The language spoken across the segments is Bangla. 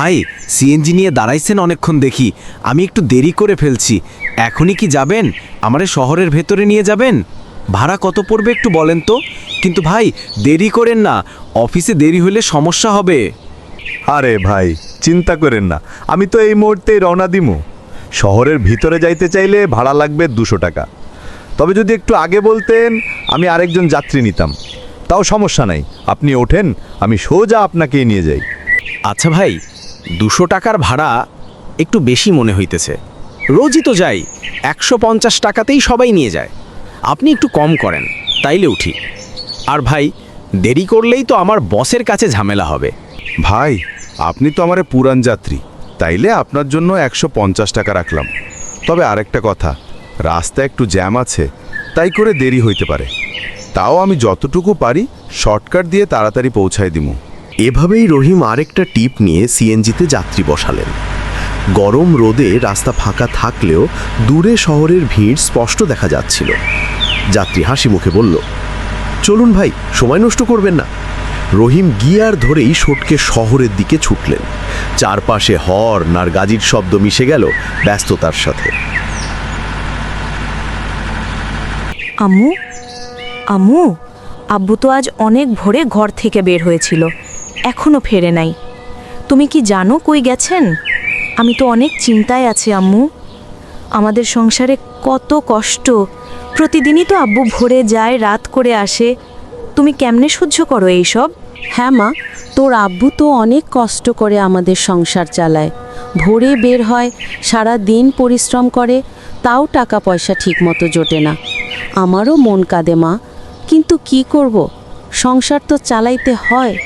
ভাই সিএনজি নিয়ে দাঁড়াইছেন অনেকক্ষণ দেখি। আমি একটু দেরি করে ফেলছি। এখনই কি যাবেন? আমারে শহরের ভেতরে নিয়ে যাবেন? ভাড়া কত পড়বে একটু বলেন তো? কিন্তু ভাই দেরি করেন না। অফিসে দেরি হলে সমস্যা হবে। আরে ভাই চিন্তা করেন না। আমি তো এই মুহূর্তে রওনা দিমু। শহরের ভিতরে যাইতে চাইলে ভাড়া লাগবে দুশো টাকা। তবে যদি একটু আগে বলতেন আমি আরেকজন যাত্রী নিতাম। তাও সমস্যা নাই। আপনি ওঠেন আমি সোজা আপনাকেই নিয়ে যাই। আচ্ছা ভাই দুশো টাকার ভাড়া একটু বেশি মনে হইতেছে। রোজই তো যাই, একশো পঞ্চাশ টাকাতেই সবাই নিয়ে যায়। আপনি একটু কম করেন, তাইলে উঠি। আর ভাই, দেরি করলেই তো আমার বসের কাছে ঝামেলা হবে। ভাই, আপনি তো আমার পুরান যাত্রী, তাইলে আপনার জন্য একশো পঞ্চাশ টাকা রাখলাম। তবে আরেকটা কথা রাস্তা একটু জ্যাম আছে, তাই করে দেরি হইতে পারে। তাও আমি যতটুকু পারি, শর্টকাট দিয়ে তাড়াতাড়ি পৌঁছায় দিমু। এভাবেই রহিম আরেকটা টিপ নিয়ে সিএনজিতে যাত্রী বসালেন। গরম রোদে রাস্তা ফাঁকা থাকলেও দূরে শহরের ভিড় স্পষ্ট দেখা যাচ্ছিল। যাত্রী হাসি মুখে বলল, চলুন ভাই, সময় নষ্ট করবেন না। রহিম গিয়ার ধরেই সটকে শহরের দিকে ছুটলেন। চারপাশে হর্ন আর গাজির শব্দ মিশে গেল ব্যস্ততার সাথে। আম্মু আম্মু, আব্বু তো আজ অনেক ভোরে ঘর থেকে বের হয়েছিল। এখনও ফেরে নাই। তুমি কি জানো কই গেছেন? আমি তো অনেক চিন্তায় আছি, আম্মু। আমাদের সংসারে কত কষ্ট। প্রতিদিনই তো আব্বু ভোরে যায়, রাত করে আসে। তুমি কেমনে সহ্য করো এইসব? হ্যাঁ মা, তোর আব্বু তো অনেক কষ্ট করে আমাদের সংসার চালায়। ভোরে বের হয়, সারা দিন পরিশ্রম করে, তাও টাকা পয়সা ঠিকমতো জোটে না। আমারও মন কাঁদে মা, কিন্তু কি করব? সংসার তো চালাইতে হয়।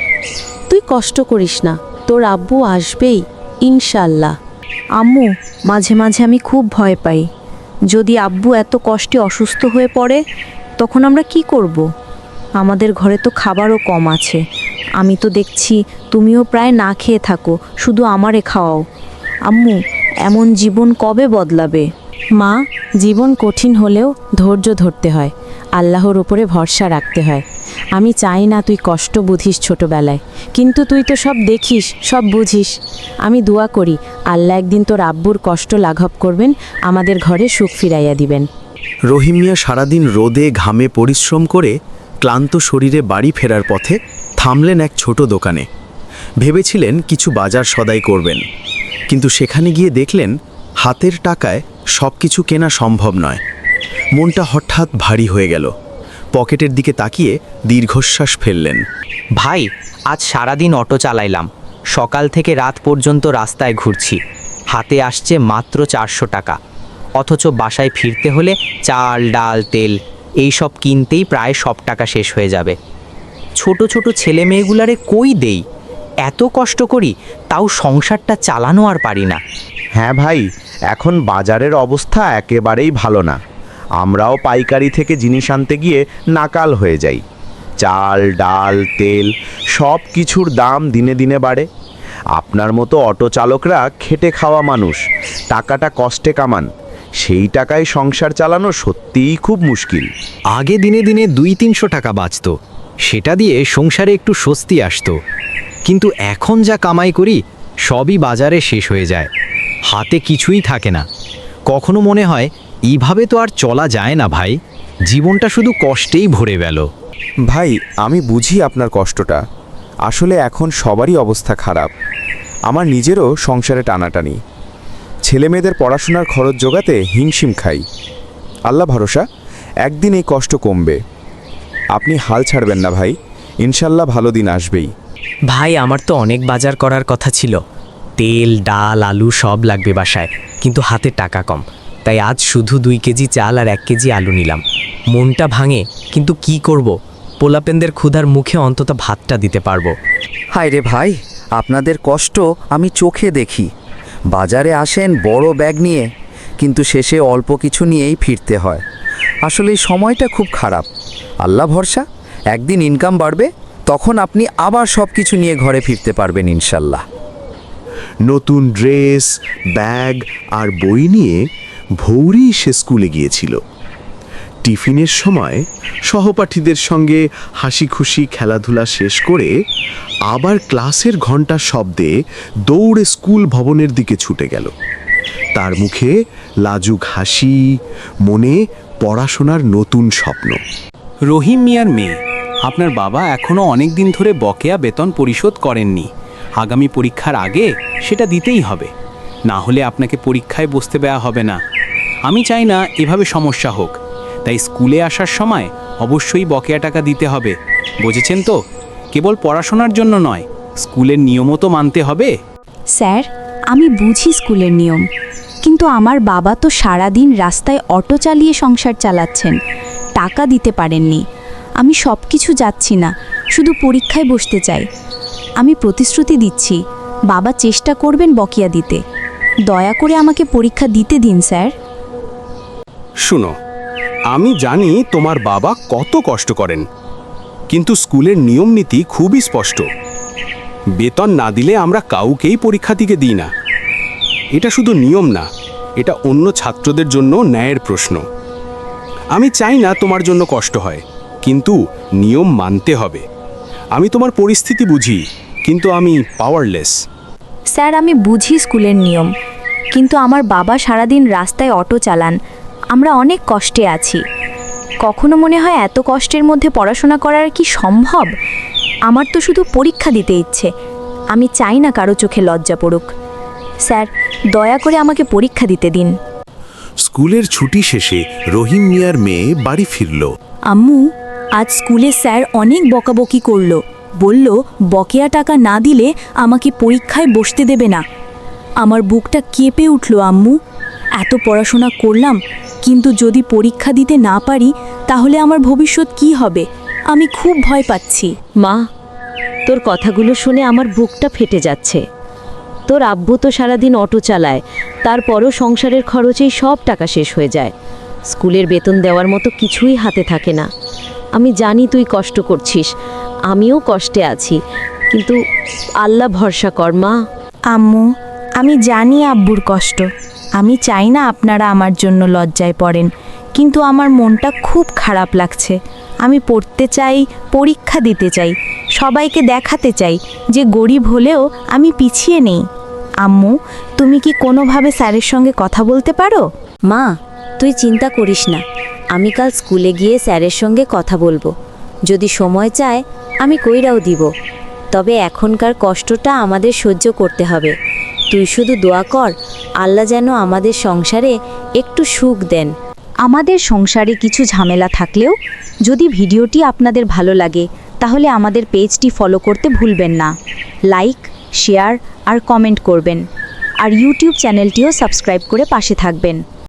তুই কষ্ট করিস না। তোর আব্বু আসবেই ইনশাল্লাহ আম্মু, মাঝে মাঝে আমি খুব ভয় পাই। যদি আব্বু এত কষ্টে অসুস্থ হয়ে পড়ে, তখন আমরা কি করব? আমাদের ঘরে তো খাবারও কম আছে। আমি তো দেখছি তুমিও প্রায় না খেয়ে থাকো, শুধু আমারে খাওয়াও। আম্মু, এমন জীবন কবে বদলাবে? মা, জীবন কঠিন হলেও ধৈর্য ধরতে হয়। আল্লাহর উপরে ভরসা রাখতে হয়। আমি চাই না তুই কষ্ট বুঝিস ছোটবেলায়, কিন্তু তুই তো সব দেখিস, সব বুঝিস। আমি দোয়া করি, আল্লাহ একদিন তোর আব্বুর কষ্ট লাঘব করবেন, আমাদের ঘরে সুখ ফিরাইয়া দিবেন। রহিম মিয়া সারাদিন রোদে ঘামে পরিশ্রম করে ক্লান্ত শরীরে বাড়ি ফেরার পথে থামলেন এক ছোট দোকানে। ভেবেছিলেন কিছু বাজার সদাই করবেন, কিন্তু সেখানে গিয়ে দেখলেন হাতের টাকায় সব কিছু কেনা সম্ভব নয়। মনটা হঠাৎ ভারী হয়ে গেল। পকেটের দিকে তাকিয়ে দীর্ঘশ্বাস ফেললেন। ভাই আজ সারাদিন অটো চালাইলাম। সকাল থেকে রাত পর্যন্ত রাস্তায় ঘুরছি। হাতে আসছে মাত্র চারশো টাকা। অথচ বাসায় ফিরতে হলে চাল ডাল তেল এই সব কিনতেই প্রায় সব টাকা শেষ হয়ে যাবে। ছোট ছোট ছেলে মেয়েগুলারে কই দেই? এত কষ্ট করি তাও সংসারটা চালানো আর পারি না। হ্যাঁ ভাই এখন বাজারের অবস্থা একেবারেই ভালো না। আমরাও পাইকারি থেকে জিনিস আনতে গিয়ে নাকাল হয়ে যাই। চাল, ডাল, তেল সব কিছুর দাম দিনে দিনে বাড়ে। আপনার মতো অটো চালকরা খেটে খাওয়া মানুষ, টাকাটা কষ্টে কামান। সেই টাকায় সংসার চালানো সত্যিই খুব মুশকিল। আগে দিনে দিনে দুই তিনশো টাকা বাঁচত। সেটা দিয়ে সংসারে একটু স্বস্তি আসতো। কিন্তু এখন যা কামাই করি, সবই বাজারে শেষ হয়ে যায়। হাতে কিছুই থাকে না। কখনো মনে হয় এইভাবে তো আর চলা যায় না ভাই। জীবনটা শুধু কষ্টেই ভরে গেল। ভাই আমি বুঝি আপনার কষ্টটা। আসলে এখন সবারই অবস্থা খারাপ। আমার নিজেরও সংসারে টানাটানি। ছেলে মেয়েদের পড়াশোনার খরচ জোগাতে হিমশিম খাই। আল্লাহ ভরসা একদিন এই কষ্ট কমবে। আপনি হাল ছাড়বেন না ভাই। ইনশাল্লাহ ভালো দিন আসবেই। ভাই আমার তো অনেক বাজার করার কথা ছিল। তেল, ডাল, আলু সব লাগবে বাসায়, কিন্তু হাতে টাকা কম। তাই আজ শুধু দুই কেজি চাল আর এক কেজি আলু নিলাম। মনটা ভাঙে, কিন্তু কি করব? পোলাপেনদের ক্ষুধার মুখে অন্তত ভাতটা দিতে পারব। হায় রে ভাই, আপনাদের কষ্ট আমি চোখে দেখি। বাজারে আসেন বড় ব্যাগ নিয়ে, কিন্তু শেষে অল্প কিছু নিয়েই ফিরতে হয়। আসলে সময়টা খুব খারাপ। আল্লাহ ভরসা, একদিন ইনকাম বাড়বে, তখন আপনি আবার সব কিছু নিয়ে ঘরে ফিরতে পারবেন ইনশাল্লাহ। নতুন ড্রেস, ব্যাগ আর বই নিয়ে ভৌরি সে স্কুলে গিয়েছিল। টিফিনের সময় সহপাঠীদের সঙ্গে হাসি খুশি খেলাধুলা শেষ করে আবার ক্লাসের ঘণ্টার শব্দে দৌড়ে স্কুল ভবনের দিকে ছুটে গেল। তার মুখে লাজুক হাসি, মনে পড়াশোনার নতুন স্বপ্ন। রহিম মিয়ার মেয়ে, আপনার বাবা এখনও অনেক দিন ধরে বকেয়া বেতন পরিশোধ করেননি। আগামী পরীক্ষার আগে সেটা দিতেই হবে। না হলে আপনাকে পরীক্ষায় বসতে দেওয়া হবে না। আমি চাই না এভাবে সমস্যা হোক। তাই স্কুলে আসার সময় অবশ্যই বকেয়া টাকা দিতে হবে। বুঝেছেন তো? কেবল পড়াশোনার জন্য নয়, স্কুলের নিয়মও তো মানতে হবে। স্যার, আমি বুঝি স্কুলের নিয়ম। কিন্তু আমার বাবা তো সারাদিন রাস্তায় অটো চালিয়ে সংসার চালাচ্ছেন। টাকা দিতে পারেননি। আমি সব কিছু যাচ্ছি না। শুধু পরীক্ষায় বসতে চাই। আমি প্রতিশ্রুতি দিচ্ছি, বাবা চেষ্টা করবেন বকিয়া দিতে। দয়া করে আমাকে পরীক্ষা দিতে দিন, স্যার। শুনো, আমি জানি তোমার বাবা কত কষ্ট করেন, কিন্তু স্কুলের নিয়ম নীতি খুবই স্পষ্ট। বেতন না দিলে আমরা কাউকেই পরীক্ষা দিকে দিই না। এটা শুধু নিয়ম না, এটা অন্য ছাত্রদের জন্য ন্যায়ের প্রশ্ন। আমি চাই না তোমার জন্য কষ্ট হয়, কিন্তু নিয়ম মানতে হবে। আমি তোমার পরিস্থিতি বুঝি কিন্তু আমি পাওয়ারলেস স্যার আমি বুঝি স্কুলের নিয়ম কিন্তু আমার বাবা সারাদিন রাস্তায় অটো চালান। আমরা অনেক কষ্টে আছি। কখনো মনে হয় এত কষ্টের মধ্যে পড়াশোনা করার কি সম্ভব? আমার তো শুধু পরীক্ষা দিতে ইচ্ছে। আমি চাই না কারও চোখে লজ্জা পড়ুক। স্যার দয়া করে আমাকে পরীক্ষা দিতে দিন। স্কুলের ছুটি শেষে রহিম মিয়ার মেয়ে বাড়ি ফিরল। আম্মু আজ স্কুলে স্যার অনেক বকাবকি করল। বলল, বকেয়া টাকা না দিলে আমাকে পরীক্ষায় বসতে দেবে না। আমার বুকটা কেঁপে উঠল, আম্মু। এত পড়াশোনা করলাম, কিন্তু যদি পরীক্ষা দিতে না পারি, তাহলে আমার ভবিষ্যৎ কি হবে? আমি খুব ভয় পাচ্ছি। মা, তোর কথাগুলো শুনে আমার বুকটা ফেটে যাচ্ছে। তোর আব্বু তো সারাদিন অটো চালায়, তারপরও সংসারের খরচেই সব টাকা শেষ হয়ে যায়। স্কুলের বেতন দেওয়ার মতো কিছুই হাতে থাকে না। আমি জানি তুই কষ্ট করছিস। আমিও কষ্টে আছি। কিন্তু আল্লাহ ভরসা কর মা। আম্মু আমি জানি আব্বুর কষ্ট। আমি চাই না আপনারা আমার জন্য লজ্জায় পড়েন। কিন্তু আমার মনটা খুব খারাপ লাগছে। আমি পড়তে চাই পরীক্ষা দিতে চাই সবাইকে দেখাতে চাই যে গরিব হলেও আমি পিছিয়ে নেই। আম্মু তুমি কি কোনোভাবে স্যারের সঙ্গে কথা বলতে পারো? মা তুই চিন্তা করিস না। আমি কাল স্কুলে গিয়ে স্যারের সঙ্গে কথা বলব। যদি সময় চায়, আমি কইরাও দিব। তবে এখনকার কষ্টটা আমাদের সহ্য করতে হবে। তুই শুধু দোয়া কর, আল্লাহ যেন আমাদের সংসারে একটু সুখ দেন। আমাদের সংসারে কিছু ঝামেলা থাকলেও, যদি ভিডিওটি আপনাদের ভালো লাগে, তাহলে আমাদের পেজটি ফলো করতে ভুলবেন না। লাইক, শেয়ার আর কমেন্ট করবেন। আর ইউটিউব চ্যানেলটিও সাবস্ক্রাইব করে পাশে থাকবেন।